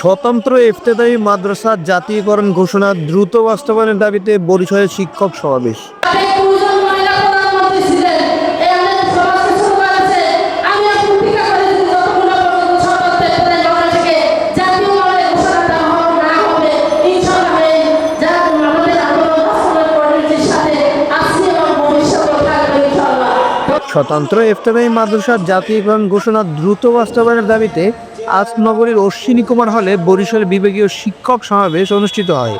স্বতন্ত্র ইফতেদায়ী মাদ্রাসা জাতীয়করণ ঘোষণা দ্রুত বাস্তবায়নের দাবিতে বরিশালে শিক্ষক সমাবেশ। স্বতন্ত্র ইফতেদায়ী মাদ্রাসার জাতীয়করণ ঘোষণা দ্রুত বাস্তবায়নের দাবিতে আজ নগরীর অশ্বিনী কুমার হলে বরিশাল বিভাগীয় শিক্ষক সমাবেশ অনুষ্ঠিত হয়।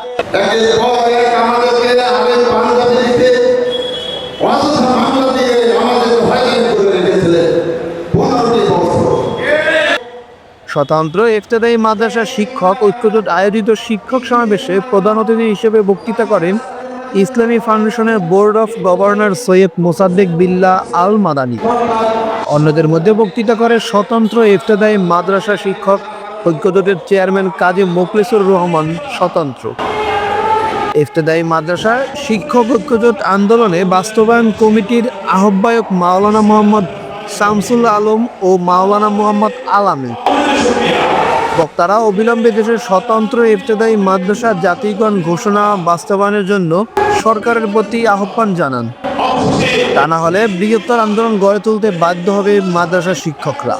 স্বতন্ত্র ইফতেদায়ী মাদ্রাসা শিক্ষক, ঐক্যজোট আয়োজিত শিক্ষক সমাবেশে প্রধান অতিথি হিসেবে বক্তৃতা করেন ইসলামী ফাউন্ডেশনের board of governor Syed Mosaddek Billah Al Madani অন্যদের মধ্যে বক্তৃতা করে স্বতন্ত্র ইফতেদায়ী মাদ্রাসা শিক্ষক ঐক্যজোটের চেয়ারম্যান কাজী মোখলেসুর রহমান স্বতন্ত্র। ইফতেদায়ী মাদ্রাসা শিক্ষক ঐক্যজোট আন্দোলনে বাস্তবায়ন কমিটির আহ্বায়ক মাওলানা মোহাম্মদ শামসুল আলম ও মাওলানা মোহাম্মদ আলামী। বক্তারা অবিলম্বে দেশের স্বতন্ত্র ইফতেদায়ী মাদ্রাসা জাতিগণ ঘোষণা বাস্তবায়নের জন্য সরকারের প্রতি আহ্বান জানান। তা না হলে বৃহত্তর আন্দোলন গড়ে তুলতে বাধ্য হবে মাদ্রাসার শিক্ষকরা।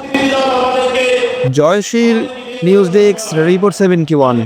Joyshil news desk report seven কি ওয়ান।